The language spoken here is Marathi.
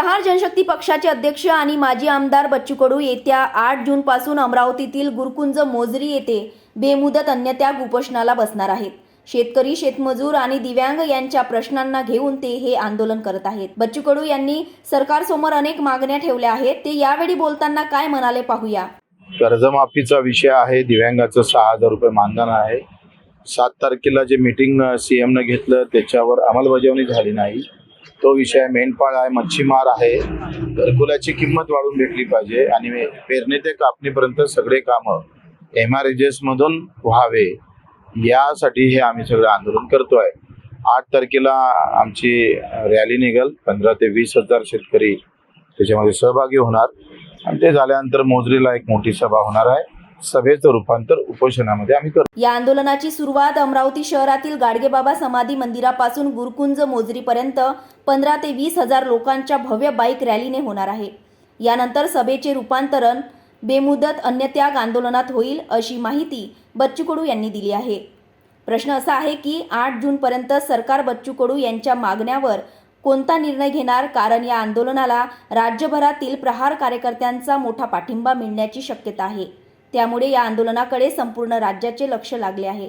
प्रहार जनशक्ती पक्षाचे अध्यक्ष आणि माजी आमदार बच्चू कडू येत्या आठ जून पासून अमरावतीतील गुरुकुंज मोजरी येथे बेमुदत अन्यत्याग उपोषणाला बसणार आहेत. शेतकरी शेतमजूर आणि दिव्यांग यांच्या प्रश्नांना घेऊन ते हे आंदोलन करत आहेत. बच्चू कडू यांनी सरकारसमोर अनेक मागण्या ठेवल्या आहेत. ते यावेळी बोलताना काय म्हणाले पाहूया. कर्जमाफीचा विषय आहे. दिव्यांगाचं सहा हजार रुपये मानधन आहे. सात तारखेला जे मीटिंग सीएम घेतलं त्याच्यावर अंमलबजावणी झाली नाही. तो विषय मेंढपाळ आहे मच्छीमार आहे. घरकुलाची किंमत वाढून भेटली पाहिजे आणि पेरणे ते कापणीपर्यंत सगळे कामं एम आर मधून व्हावे यासाठी हे आम्ही सगळं आंदोलन करतोय. आठ तारखेला आमची रॅली निघल पंधरा ते वीस हजार शेतकरी त्याच्यामध्ये सहभागी होणार. आणि ते झाल्यानंतर मोजरीला एक मोठी सभा होणार आहे. सभेचं रूपांतर उपोषणामध्ये आम्ही करतो. या आंदोलनाची सुरुवात अमरावती शहरातील गाडगेबाबा समाधी मंदिरापासून गुरुकुंज मोजरीपर्यंत पंधरा ते वीस हजार लोकांच्या भव्य बाईक रॅलीने होणार आहे. यानंतर सभेचे रूपांतरण बेमुदत अन्यत्याग आंदोलनात होईल अशी माहिती बच्चू कडू यांनी दिली आहे. प्रश्न असा आहे की आठ जूनपर्यंत सरकार बच्चू कडू यांच्या मागण्यावर कोणता निर्णय घेणार? कारण या आंदोलनाला राज्यभरातील प्रहार कार्यकर्त्यांचा मोठा पाठिंबा मिळण्याची शक्यता आहे. त्यामुळे या आंदोलनाकडे संपूर्ण राज्याचे लक्ष लागले आहे.